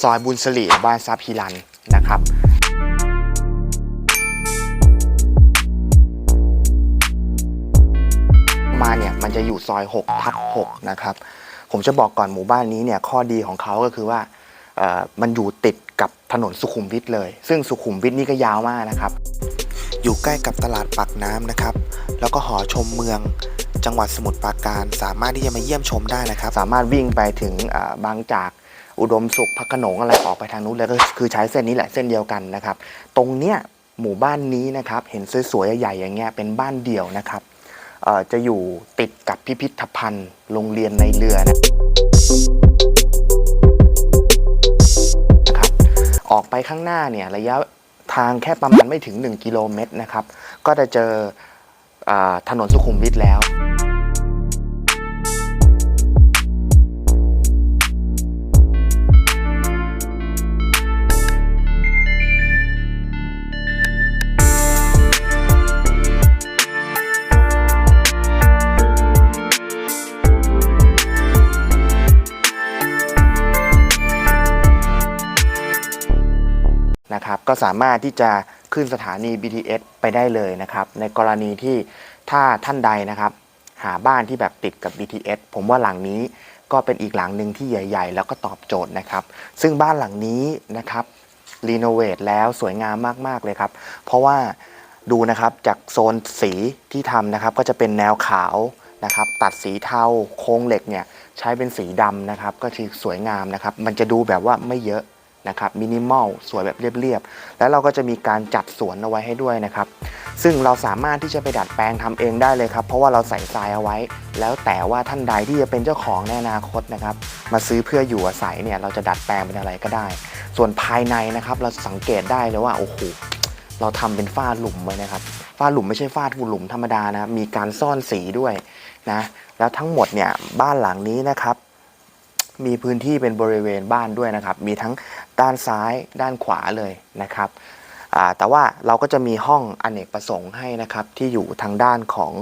ซอยบุญสลีบ้านซับฮิรันนะครับมาเนี่ยมันจะอยู่ซอย6ทับ6นะครับ ผมจะบอกก่อนหมู่บ้านนี้เนี่ยข้อดีของเขาก็คือว่ามันอยู่ติดกับถนนสุขุมวิทเลย ซึ่งสุขุมวิทนี่ก็ยาวมากนะครับ อยู่ใกล้กับตลาดปากน้ำนะครับ แล้วก็หอชมเมือง จังหวัดสมุทรปราการ สามารถที่จะมาเยี่ยมชมได้นะครับ สามารถวิ่งไปถึงบางจาก อุดมสุขพระโขนงอะไรออกไปทางนู้นเลยก็คือใช้เส้นนี้แหละเส้นเดียวกันนะครับ ตรงเนี้ยหมู่บ้านนี้นะครับ เห็นสวยๆใหญ่ๆอย่างเงี้ยเป็นบ้านเดี่ยวนะครับจะอยู่ติดกับพิพิธภัณฑ์โรงเรียนในเรือนะครับออกไปข้างหน้าเนี่ยระยะทางแค่ประมาณไม่ถึง 1 กิโลเมตรนะครับ ก็จะเจออถนนสุขุมวิทแล้ว นะครับก็สามารถที่จะขึ้นสถานี BTS ไปได้เลยนะครับ ในกรณีที่ถ้าท่านใดนะครับ หาบ้านที่แบบติดกับ BTS ผมว่าหลังนี้ก็เป็นอีกหลังหนึ่งที่ใหญ่ ๆ แล้วก็ตอบโจทย์นะครับ ซึ่งบ้านหลังนี้นะครับรีโนเวทแล้วสวยงามมากๆเลยครับ เพราะว่าดูนะครับจากโซนสีที่ทำนะครับ ก็จะเป็นแนวขาวนะครับ ตัดสีเทาโครงเหล็กเนี่ย ใช้เป็นสีดำนะครับ ก็คือสวยงามนะครับ มันจะดูแบบว่าไม่เยอะ นะครับมินิมอลสวยแบบเรียบๆ แล้วเราก็จะมีการจัดสวนเอาไว้ให้ด้วยนะครับ ซึ่งเราสามารถที่จะไปดัดแปลงทำเองได้เลยครับ เพราะว่าเราใส่ทรายเอาไว้ แล้วแต่ว่าท่านใดที่จะเป็นเจ้าของในอนาคตนะครับ มาซื้อเพื่ออยู่อาศัยเนี่ยเราจะดัดแปลงเป็นอะไรก็ได้ ส่วนภายในนะครับเราสังเกตได้เลยว่าโอ้โหเราทำเป็นฝ้าหลุมไว้นะครับฝ้าหลุมไม่ใช่ฝ้าหลุมธรรมดานะมีการซ่อนสีด้วยนะแล้วทั้งหมดเนี่ยบ้านหลังนี้นะครับ มีพื้นที่เป็นบริเวณบ้านด้วยนะครับ มีทั้งด้านซ้ายด้านขวาเลยนะครับแต่ว่าเราก็จะมีห้องอเนกประสงค์ให้นะครับที่อยู่ทางด้านของ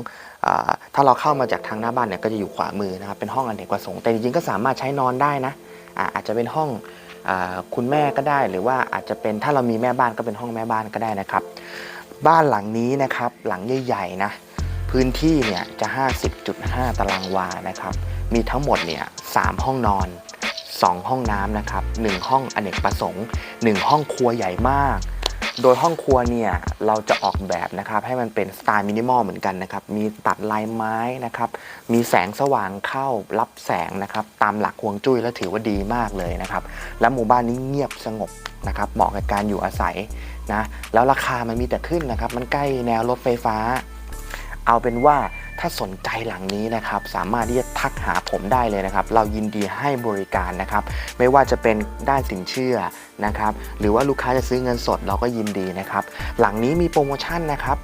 อถ้าเราเข้ามาจากทางหน้าบ้านเนี่ยก็จะอยู่ขวามือนะครับเป็นห้องอเนกประสงค์แต่จริงๆก็สามารถใช้นอนได้นะอาอาจจะเป็นห้องอคุณแม่ก็ได้ หรือว่าอาจจะเป็นถ้าเรามีแม่บ้านก็เป็นห้องแม่บ้านก็ได้นะครับ บ้านหลังนี้นะครับหลังใหญ่ๆนะ พื้นที่เนี่ยจะ 50.5 ตารางวานะครับ มีทั้งหมดเนี่ย3ห้องนอน 2 ห้องน้ำนะครับ 1 ห้องอเนกประสงค์ 1 ห้องครัวใหญ่มาก โดยห้องครัวเนี่ยเราจะออกแบบนะครับให้มันเป็นสไตล์มินิมอลเหมือนกันนะครับ มีตัดลายไม้นะครับ มีแสงสว่างเข้ารับแสงนะครับ ตามหลักฮวงจุ้ยแล้วถือว่าดีมากเลยนะครับ และหมู่บ้านนี้เงียบสงบนะครับ เหมาะกับการอยู่อาศัยนะ แล้วราคามันมีแต่ขึ้นนะครับ มันใกล้แนวรถไฟฟ้า เอาเป็นว่าถ้าสนใจหลังนี้นะครับ สามารถที่จะทักหาผมได้เลยนะครับ เรายินดีให้บริการนะครับ ไม่ว่าจะเป็นด้านสินเชื่อนะครับ หรือว่าลูกค้าจะซื้อเงินสดเราก็ยินดีนะครับ หลังนี้มีโปรโมชั่นนะครับ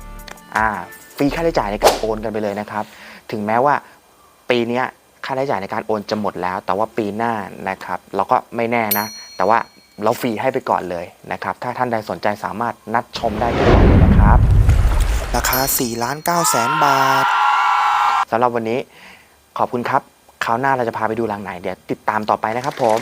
อ่าฟรีค่าใช้จ่ายในการโอนกันไปเลยนะครับ ถึงแม้ว่าปีนี้ค่าใช้จ่ายในการโอนจะหมดแล้ว แต่ว่าปีหน้านะครับ เราก็ไม่แน่นะ แต่ว่าเราฟรีให้ไปก่อนเลยนะครับ ถ้าท่านใดสนใจสามารถนัดชมได้ที่ร้านเลยนะครับ ราคา4ล้าน9แสนบาทสำหรับวันนี้ขอบคุณครับคราวหน้าเราจะพาไปดูหลังไหน เดี๋ยวติดตามต่อไปนะครับผม